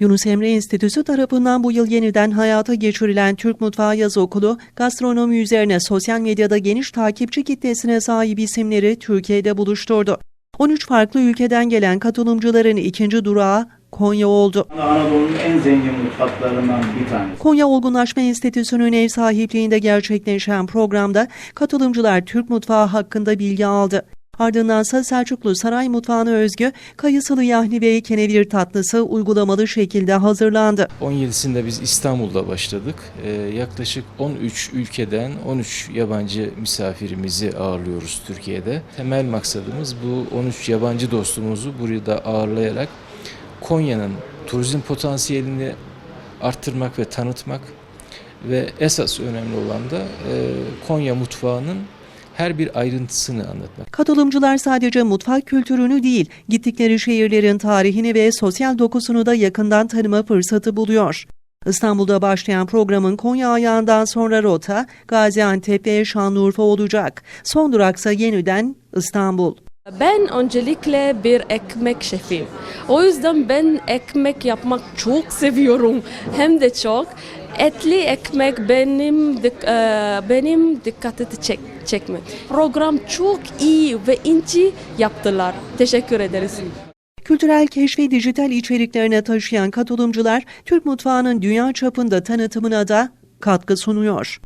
Yunus Emre Enstitüsü tarafından bu yıl yeniden hayata geçirilen Türk Mutfağı Yaz Okulu, gastronomi üzerine sosyal medyada geniş takipçi kitlesine sahip isimleri Türkiye'de buluşturdu. 13 farklı ülkeden gelen katılımcıların ikinci durağı Konya oldu. Anadolu'nun en zengin mutfaklarından bir tanesi. Konya Olgunlaşma Enstitüsü'nün ev sahipliğinde gerçekleşen programda katılımcılar Türk mutfağı hakkında bilgi aldı. Ardındansa Selçuklu Saray Mutfağı'na özgü kayısılı yahni ve kenevir tatlısı uygulamalı şekilde hazırlandı. 17'sinde biz İstanbul'da başladık. Ee, yaklaşık 13 ülkeden 13 yabancı misafirimizi ağırlıyoruz Türkiye'de. Temel maksadımız bu 13 yabancı dostumuzu burada ağırlayarak Konya'nın turizm potansiyelini arttırmak ve tanıtmak ve esas önemli olan da e, Konya mutfağının her bir ayrıntısını anlatmak. Katılımcılar sadece mutfak kültürünü değil, gittikleri şehirlerin tarihini ve sosyal dokusunu da yakından tanıma fırsatı buluyor. İstanbul'da başlayan programın Konya ayağından sonra rota Gaziantep ve Şanlıurfa olacak. Son duraksa yeniden İstanbul. Ben öncelikle bir ekmek şefiyim. O yüzden ben ekmek yapmak çok seviyorum. Hem de çok. Etli ekmek benim dik- e, benim dikkatimi çek, çekme. Program çok iyi ve inci yaptılar. Teşekkür ederiz. Kültürel keşfi dijital içeriklerine taşıyan katılımcılar Türk mutfağının dünya çapında tanıtımına da katkı sunuyor.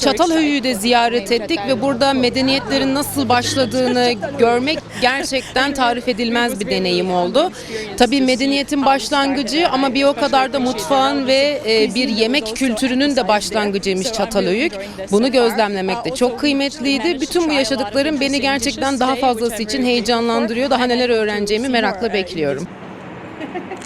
Çatalhöyük'ü de ziyaret ettik ve burada medeniyetlerin nasıl başladığını görmek gerçekten tarif edilmez bir deneyim oldu. Tabii medeniyetin başlangıcı ama bir o kadar da mutfağın ve e, bir yemek kültürünün de başlangıcıymış Çatalhöyük. Bunu gözlemlemek de çok kıymetliydi. Bütün bu yaşadıklarım beni gerçekten daha fazlası için heyecanlandırıyor. Daha neler öğreneceğimi merakla bekliyorum.